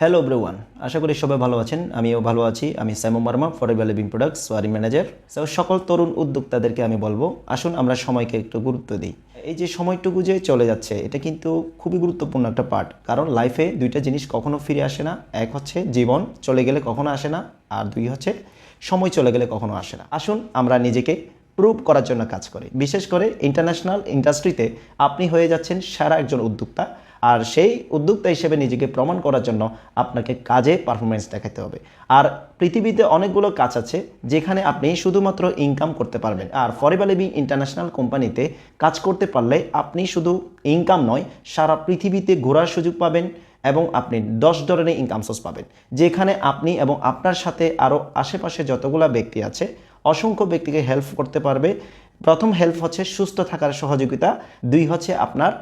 Hello ব্রেওয়ান আশা করি সবাই ভালো আছেন। আমিও ভালো আছি। আমি Samo Marma forever living products Wari manager so সকল তরুণ উদ্যোক্তাদেরকে আমি বলব, আসুন আমরা সময়কে একটু গুরুত্ব দিই। এই যে সময়টুকু যে চলে যাচ্ছে, এটা কিন্তু খুবই গুরুত্বপূর্ণ একটা পার্ট কারণ লাইফে দুইটা জিনিস কখনো ফিরে আসে না। এক হচ্ছে জীবন, চলে গেলে কখনো আসে না। আর দুই হচ্ছে সময় চলে গেলে কখনো আসে না। আসুন আমরা নিজেকে প্রুভ করার জন্য কাজ করি। বিশেষ করে ইন্টারন্যাশনাল ইন্ডাস্ট্রিতে আপনি হয়ে যাচ্ছেন সারা একজন উদ্যোক্তা। আর সেই উদ্যোক্তা হিসেবে নিজেকে প্রমাণ করার জন্য আপনাকে কাজে পারফরমেন্স দেখাতে হবে। আর পৃথিবীতে অনেকগুলো কাজ আছে, যেখানে আপনি শুধুমাত্র ইনকাম করতে পারবেন। আর ফরেভার লিভিং ইন্টারন্যাশনাল কোম্পানিতে কাজ করতে পারলে আপনি শুধু ইনকাম নয়, সারা পৃথিবীতে ঘোরার সুযোগ পাবেন এবং আপনি দশ ধরনের ইনকাম সোর্স পাবেন, যেখানে আপনি এবং আপনার সাথে আরও আশেপাশে যতগুলা ব্যক্তি আছে, অসংখ্য ব্যক্তিকে হেল্প করতে পারবে। প্রথম হেল্প হচ্ছে সুস্থ থাকার সহযোগিতা, দুই হচ্ছে আপনার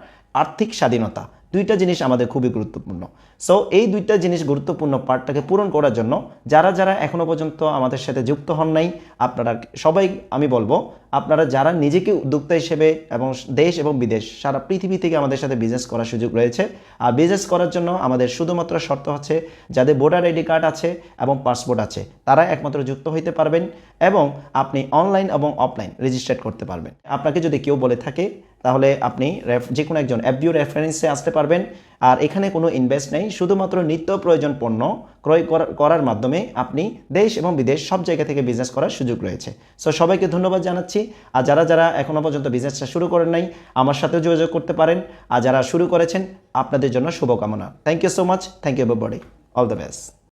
আর্থিক স্বাধীনতা। দুইটা জিনিস আমাদের খুবই গুরুত্বপূর্ণ। সো এই দুইটা জিনিস গুরুত্বপূর্ণ পার্টটাকে পূরণ করার জন্য যারা যারা এখনও পর্যন্ত আমাদের সাথে যুক্ত হন নাই, আপনারা সবাই আমি বলব আপনারা যারা নিজেকে উদ্যোক্তা হিসেবে এবং দেশ এবং বিদেশ, সারা পৃথিবী থেকে আমাদের সাথে বিজনেস করার সুযোগ রয়েছে। আর বিজনেস করার জন্য আমাদের শুধুমাত্র শর্ত হচ্ছে যাদের ভোটার আইডি কার্ড আছে এবং পাসপোর্ট আছে, তারা একমাত্র যুক্ত হইতে পারবেন এবং আপনি অনলাইন এবং অফলাইন রেজিস্টার্ড করতে পারবেন। আপনাকে যদি কেউ বলে থাকে, তাহলে আপনি যে কোনো একজন এফবিও রেফারেন্সে আসতে পারবেন আর এখানে কোনো ইনভেস্ট নেই, শুধুমাত্র নিত্য প্রয়োজন পণ্য ক্রয় করার মাধ্যমে আপনি দেশ এবং বিদেশ সব জায়গা থেকে বিজনেস করার সুযোগ রয়েছে। সো সবাইকে ধন্যবাদ জানাচ্ছি। আর যারা যারা এখনও পর্যন্ত বিজনেসটা শুরু করেন নাই, আমার সাথেও যোগাযোগ করতে পারেন। আর যারা শুরু করেছেন, আপনাদের জন্য শুভকামনা। Thank you so much thank you everybody all the best